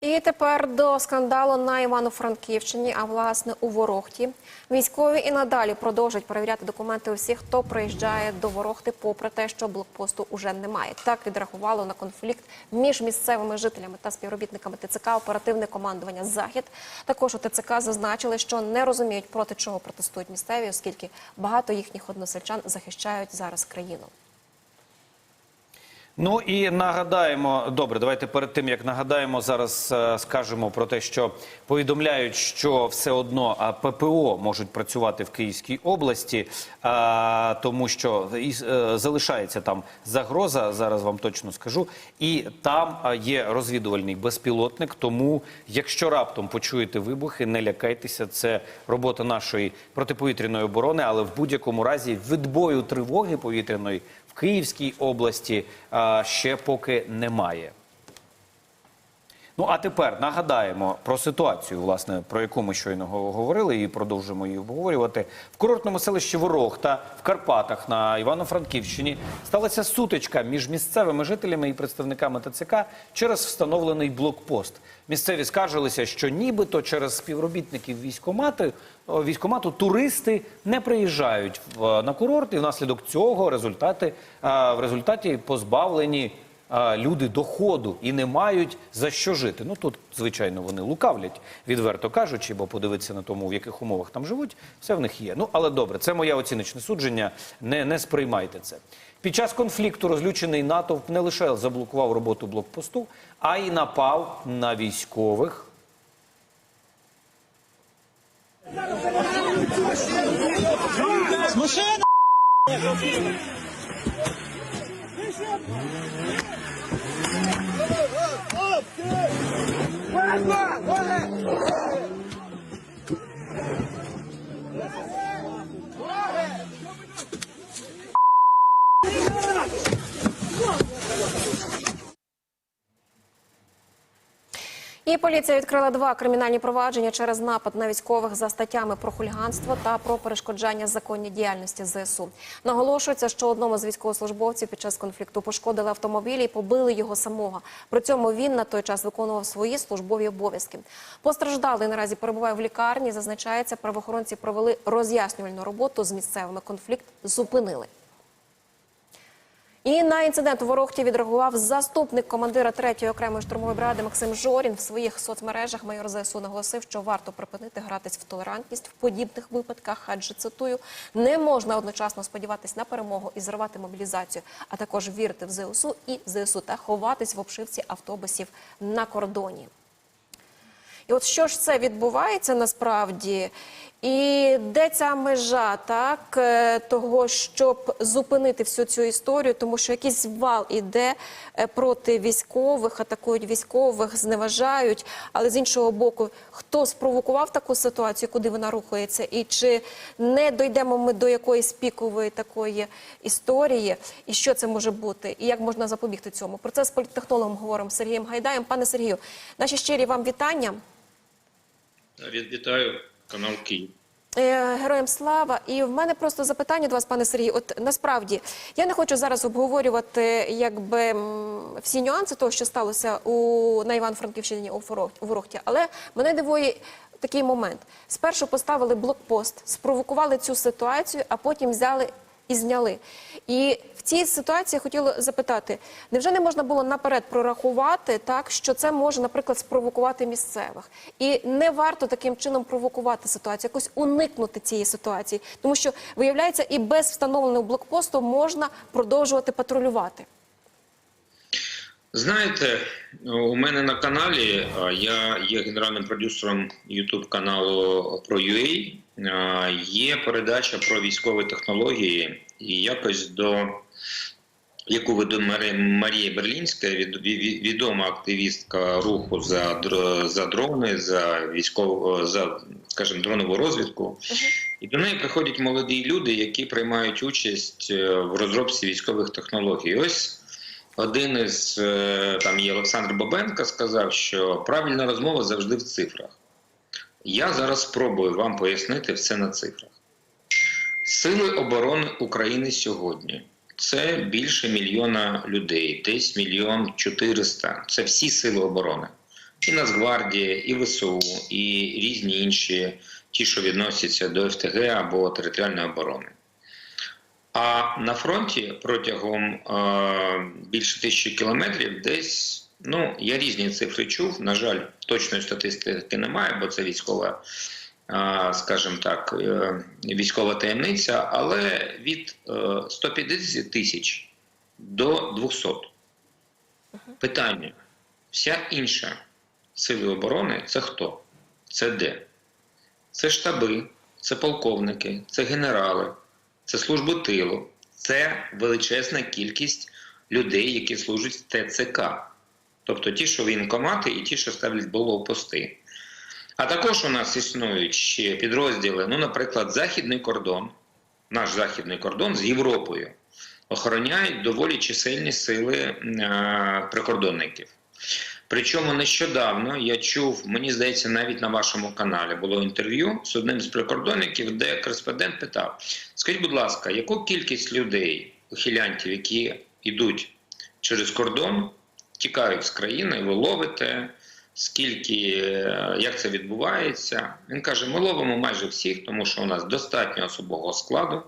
І тепер до скандалу на Івано-Франківщині, а власне у Ворохті. Військові і надалі продовжують перевіряти документи усіх, хто приїжджає до Ворохти, попри те, що блокпосту уже немає. Так відреагувало на конфлікт між місцевими жителями та співробітниками ТЦК оперативне командування Захід. Також у ТЦК зазначили, що не розуміють проти чого протестують місцеві, оскільки багато їхніх односельчан захищають зараз країну. Ну і нагадаємо, добре, давайте перед тим як нагадаємо, зараз е, скажемо про те, що повідомляють, що все одно ППО можуть працювати в Київській області, а, тому що е, залишається там загроза. Зараз вам точно скажу. І там є розвідувальний безпілотник. Тому, якщо раптом почуєте вибухи, не лякайтеся. Це робота нашої протиповітряної оборони, але в будь-якому разі відбою тривоги повітряної Київській області ще поки немає. Ну а тепер нагадаємо про ситуацію, власне, про яку ми щойно говорили і продовжимо її обговорювати. В курортному селищі Ворохта в Карпатах на Івано-Франківщині сталася сутичка між місцевими жителями і представниками ТЦК через встановлений блокпост. Місцеві скаржилися, що нібито через співробітників військомати військомату туристи не приїжджають на курорт, і внаслідок цього результати в результаті позбавлені люди доходу і не мають за що жити. Ну тут, звичайно, вони лукавлять, відверто кажучи, бо подивитися на тому, в яких умовах там живуть, все в них є. Ну але добре, це моє оціночне судження. Не, не сприймайте це. Під час конфлікту розлючений натовп не лише заблокував роботу блокпосту, а й напав на військових. С Quát поліція відкрила два кримінальні провадження через напад на військових за статтями про хуліганство та про перешкоджання законній діяльності ЗСУ. Наголошується, що одному з військовослужбовців під час конфлікту пошкодили автомобіль і побили його самого. При цьому він на той час виконував свої службові обов'язки. Постраждалий наразі перебуває в лікарні. Зазначається, правоохоронці провели роз'яснювальну роботу з місцевими. Конфлікт зупинили. І на інцидент у Ворохті відреагував заступник командира 3-ї окремої штурмової бригади Максим Жорін. В своїх соцмережах майор ЗСУ наголосив, що варто припинити гратись в толерантність в подібних випадках, адже цитую, не можна одночасно сподіватись на перемогу і зривати мобілізацію, а також вірити в ЗСУ і ЗСУ та ховатись в обшивці автобусів на кордоні. І от що ж це відбувається насправді? І де ця межа так е, того, щоб зупинити всю цю історію, тому що якийсь вал іде е, проти військових, атакують військових, зневажають. Але з іншого боку, хто спровокував таку ситуацію, куди вона рухається, і чи не дійдемо ми до якоїсь пікової такої історії, і що це може бути, і як можна запобігти цьому? Про це з політтехнологом говоримо Сергієм Гайдаєм. Пане Сергію, наші щирі вам вітання. Вітаю канал Київ. Е, Героям слава, і в мене просто запитання до вас, пане Сергію. От насправді я не хочу зараз обговорювати якби всі нюанси того, що сталося у на Івано-Франківщині у Ворохті, але мене дивує такий момент: спершу поставили блокпост, спровокували цю ситуацію, а потім взяли і зняли. І в цій ситуації хотіла запитати: невже не можна було наперед прорахувати так, що це може, наприклад, спровокувати місцевих, і не варто таким чином провокувати ситуацію, якось уникнути цієї ситуації, тому що виявляється, і без встановленого блокпосту можна продовжувати патрулювати. Знаєте, у мене на каналі я є генеральним продюсером YouTube каналу про UA. Є передача про військові технології, і якось до яку веде Марія Берлінська, від- відома активістка руху за за дрони, за військову за скажімо, дронову розвідку. І до неї приходять молоді люди, які приймають участь е, в розробці військових технологій. Ось один із е, там є Олександр Бабенко сказав, що правильна розмова завжди в цифрах. Я зараз спробую вам пояснити все на цифрах. Сили оборони України сьогодні це більше мільйона людей, десь мільйон чотириста. Це всі сили оборони. і Нацгвардія, і ВСУ, і різні інші, ті, що відносяться до ФТГ або територіальної оборони. А на фронті протягом е, більше тисячі кілометрів десь, ну, я різні цифри чув. На жаль, точної статистики немає, бо це військова, е, скажімо так, е, військова таємниця, але від е, 150 тисяч до 200. Питання: вся інша сили оборони це хто? Це де? Це штаби, це полковники, це генерали, це служби тилу, це величезна кількість людей, які служать в ТЦК. Тобто ті, що воєнкомати, і ті, що ставлять блокпости. А також у нас існують ще підрозділи, ну, наприклад, Західний кордон, наш західний кордон з Європою охороняють доволі чисельні сили е, прикордонників. Причому нещодавно я чув, мені здається, навіть на вашому каналі було інтерв'ю з одним з прикордонників, де кореспондент питав: скажіть, будь ласка, яку кількість людей, ухилянтів, які йдуть через кордон, тікають з країни, ви ловите? Скільки, е, як це відбувається? Він каже: ми ловимо майже всіх, тому що у нас достатньо особового складу,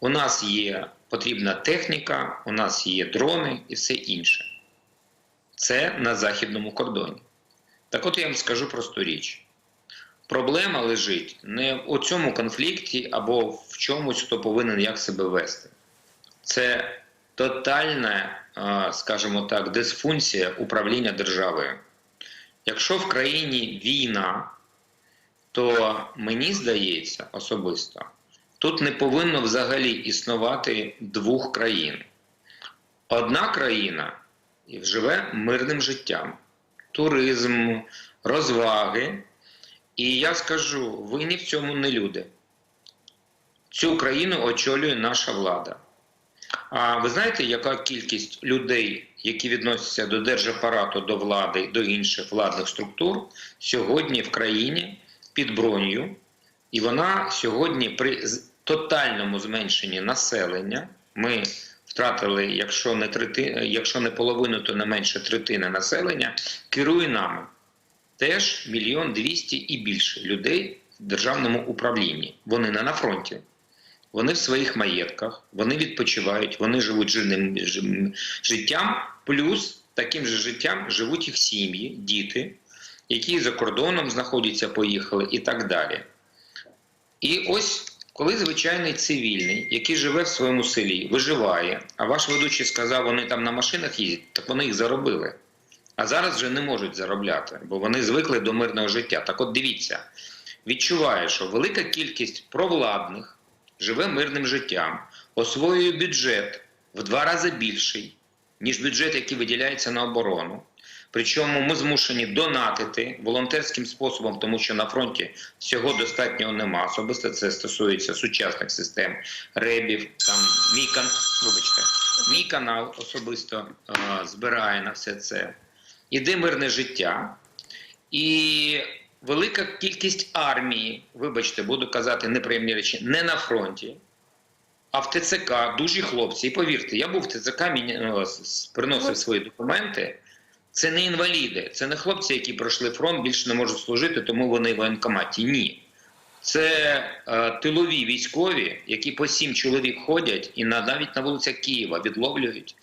у нас є потрібна техніка, у нас є дрони і все інше. Це на західному кордоні. Так от я вам скажу просту річ. Проблема лежить не в цьому конфлікті або в чомусь, хто повинен як себе вести. Це тотальна, скажімо так, дисфункція управління державою. Якщо в країні війна, то мені здається особисто, тут не повинно взагалі існувати двох країн. Одна країна живе мирним життям, туризм, розваги. І я скажу: винні в цьому не люди. Цю країну очолює наша влада. А ви знаєте, яка кількість людей, які відносяться до держапарату, до влади, до інших владних структур, сьогодні в країні під бронею, і вона сьогодні при тотальному зменшенні населення ми втратили, якщо не трети, якщо не половину, то не менше третини населення, керує нами. Теж мільйон двісті і більше людей в державному управлінні. Вони не на фронті. Вони в своїх маєтках, вони відпочивають, вони живуть жирним життям, плюс таким же життям живуть їх сім'ї, діти, які за кордоном знаходяться, поїхали і так далі. І ось коли звичайний цивільний, який живе в своєму селі, виживає, а ваш ведучий сказав, вони там на машинах їздять, так вони їх заробили. А зараз вже не можуть заробляти, бо вони звикли до мирного життя. Так от дивіться, відчуває, що велика кількість провладних живе мирним життям, освоює бюджет в два рази більший, ніж бюджет, який виділяється на оборону. Причому ми змушені донатити волонтерським способом, тому що на фронті всього достатнього нема. Особисто це стосується сучасних систем ребів. Там мій кан... Вибачте, мій канал особисто е, збирає на все це. Іде мирне життя, і велика кількість армії, вибачте, буду казати неприємні речі, не на фронті, а в ТЦК дужі хлопці. І повірте, я був в ТЦК, ну, с- приносив свої документи. Це не інваліди, це не хлопці, які пройшли фронт, більше не можуть служити, тому вони в воєнкоматі. Ні. Це е, тилові військові, які по сім чоловік ходять і на, навіть на вулицях Києва відловлюють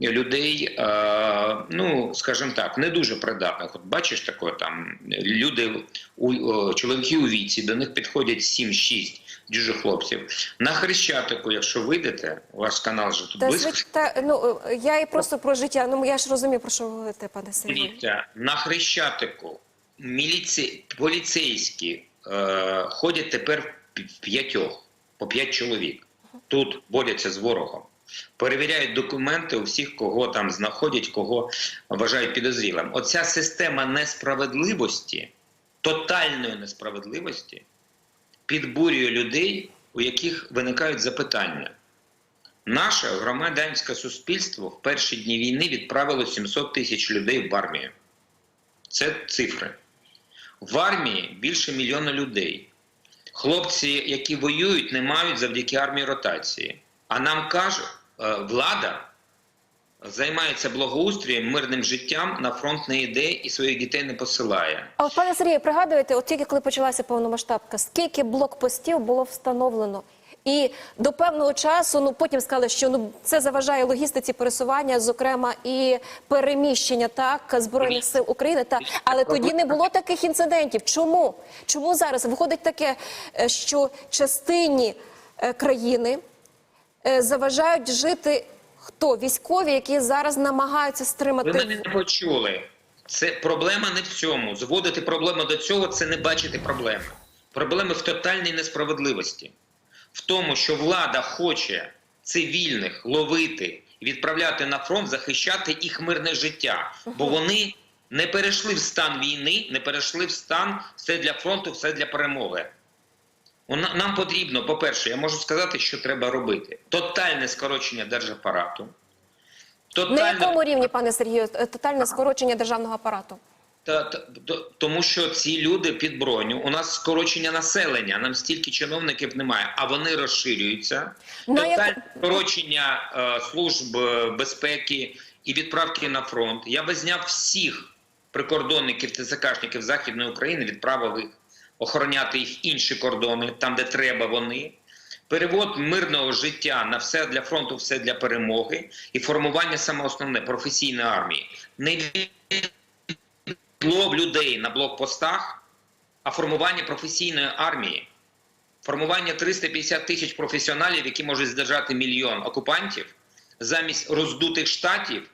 людей, е, ну скажімо так, не дуже придатних. От бачиш таке там люди у о, чоловіки у віці, до них підходять 7-6 дуже хлопців. На хрещатику, якщо вийдете, ваш канал же тут Та, Близько? ну, я і просто про життя. Ну я ж розумію, про що ви говорите, пане. Дивіться, на Хрещатику міліці... поліцейські е... ходять тепер в п'ятьох, по п'ять чоловік. Тут борються з ворогом. Перевіряють документи у всіх, кого там знаходять, кого вважають підозрілим. Оця система несправедливості, тотальної несправедливості, підбурює людей, у яких виникають запитання. Наше громадянське суспільство в перші дні війни відправило 700 тисяч людей в армію. Це цифри. В армії більше мільйона людей. Хлопці, які воюють, не мають завдяки армії ротації. А нам каже е, влада, займається благоустрієм, мирним життям, на фронт не йде і своїх дітей не посилає. А от пане Сергію, пригадуєте, от тільки коли почалася повномасштабка, скільки блокпостів було встановлено? І до певного часу, ну потім сказали, що ну це заважає логістиці пересування, зокрема і переміщення так збройних сил України. Та але тоді не було таких інцидентів. Чому? Чому зараз виходить таке, е, що частині е, країни е, заважають жити хто військові, які зараз намагаються стримати Ви мене не почули. Це проблема не в цьому. Зводити проблему до цього це не бачити проблеми. Проблеми в тотальній несправедливості, в тому, що влада хоче цивільних ловити і відправляти на фронт, захищати їх мирне життя, бо вони не перейшли в стан війни, не перейшли в стан все для фронту, все для перемоги. Нам потрібно, по-перше, я можу сказати, що треба робити: тотальне скорочення держапарату. на якому рівні, пане Сергію, тотальне скорочення державного апарату? Та, та, то- тому що ці люди під броню, у нас скорочення населення, нам стільки чиновників немає, а вони розширюються. На як- Тотальне скорочення е, служб е, безпеки і відправки на фронт. Я би зняв всіх прикордонників ТЦКшників Західної України, відправив їх охороняти їх інші кордони, там, де треба вони. Перевод мирного життя на все для фронту, все для перемоги і формування саме основне професійної армії. Не лов людей на блокпостах, а формування професійної армії, формування 350 тисяч професіоналів, які можуть здержати мільйон окупантів, замість роздутих штатів,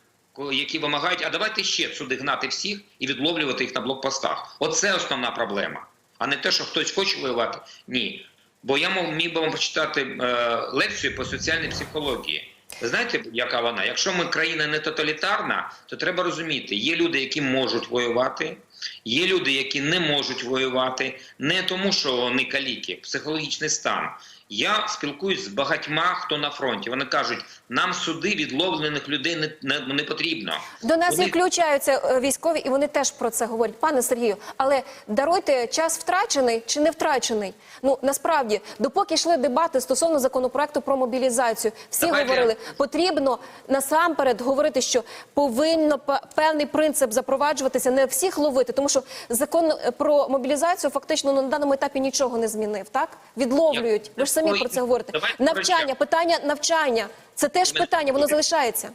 які вимагають, а давайте ще сюди гнати всіх і відловлювати їх на блокпостах. Оце основна проблема, а не те, що хтось хоче воювати. Ні. Бо я міг би вам почитати е, лекцію по соціальній психології. Ви знаєте, яка вона? Якщо ми країна не тоталітарна, то треба розуміти, є люди, які можуть воювати, є люди, які не можуть воювати, не тому, що вони каліки, психологічний стан. Я спілкуюсь з багатьма, хто на фронті. Вони кажуть, нам суди відловлених людей не, не, не потрібно. До нас Вони- включаються е, військові, і вони теж про це говорять. Пане Сергію, але даруйте час втрачений чи не втрачений. Ну насправді, допоки йшли дебати стосовно законопроекту про мобілізацію, всі Давайте- говорили, потрібно насамперед говорити, що повинно певний принцип запроваджуватися, не всіх ловити, тому що закон е, про мобілізацію фактично на даному етапі нічого не змінив. Так відловлюють. Ви ж самі про це говорите. Навчання, питання навчання. Це теж питання, воно залишається.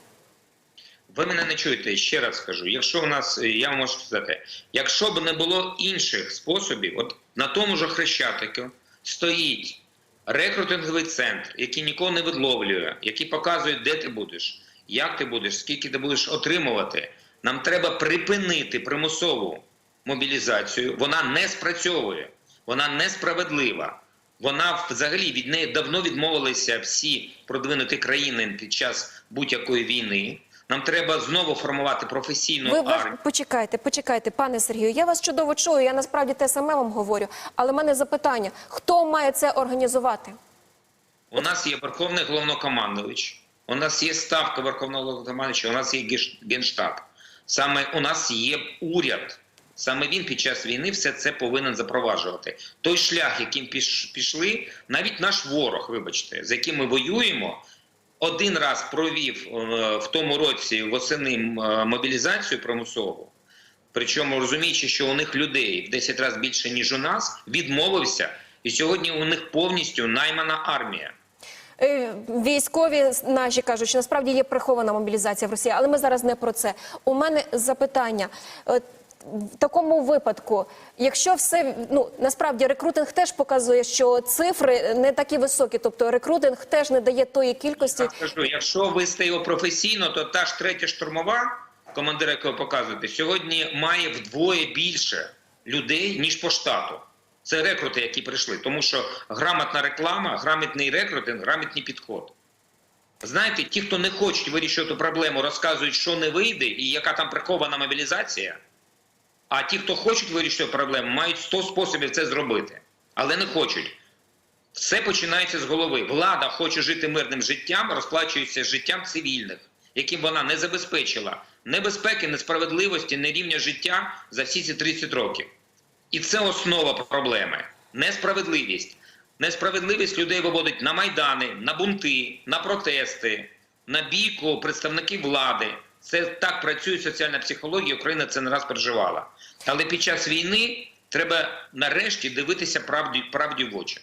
Ви мене не чуєте, ще раз скажу. Якщо у нас, е, я вам можу сказати, якщо б не було інших способів, от на тому ж хрещатику стоїть рекрутинговий центр, який нікого не відловлює, який показує, де ти будеш, як ти будеш, скільки ти будеш отримувати. Нам треба припинити примусову мобілізацію. Вона не спрацьовує, вона несправедлива. Вона взагалі від неї давно відмовилися всі продвинуті країни під час будь-якої війни. Нам треба знову формувати професійну Ви, ви армію. почекайте, почекайте, пане Сергію. Я вас чудово чую. Я насправді те саме вам говорю. Але в мене запитання: хто має це організувати? У нас є Верховний головнокомандувач, у нас є ставка Верховного головнокомандувача, у нас є генштаб. Саме у нас є уряд. Саме він під час війни все це повинен запроваджувати. Той шлях, яким пішли, навіть наш ворог, вибачте, з яким ми воюємо, один раз провів е, в тому році восени е, мобілізацію примусову. Причому розуміючи, що у них людей в 10 разів більше ніж у нас, відмовився, і сьогодні у них повністю наймана армія. Е, Військові наші кажуть, що насправді є прихована мобілізація в Росії, але ми зараз не про це. У мене запитання. В такому випадку, якщо все ну насправді рекрутинг теж показує, що цифри не такі високі, тобто рекрутинг теж не дає тої кількості. Я скажу, якщо вести його професійно, то та ж третя штурмова, командира якого показуєте, сьогодні має вдвоє більше людей, ніж по штату. Це рекрути, які прийшли. Тому що грамотна реклама, грамотний рекрутинг, грамотний підход. Знаєте, ті, хто не хочуть вирішувати проблему, розказують, що не вийде і яка там прихована мобілізація. А ті, хто хочуть вирішити проблему, мають 100 способів це зробити, але не хочуть. Все починається з голови. Влада хоче жити мирним життям, розплачується життям цивільних, яким вона не забезпечила небезпеки, несправедливості, не рівня життя за всі ці 30 років. І це основа проблеми. Несправедливість. Несправедливість людей виводить на майдани, на бунти, на протести. на бійку представників влади. Це так працює соціальна психологія. Україна це не раз переживала. Але під час війни треба нарешті дивитися правді, правді в очі.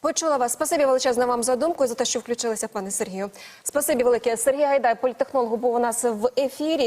Почула вас. Спасибі величезне вам за думку і за те, що включилися, пане Сергію. Спасибі велике. Сергій Гайдай, політехнолог, був у нас в ефірі.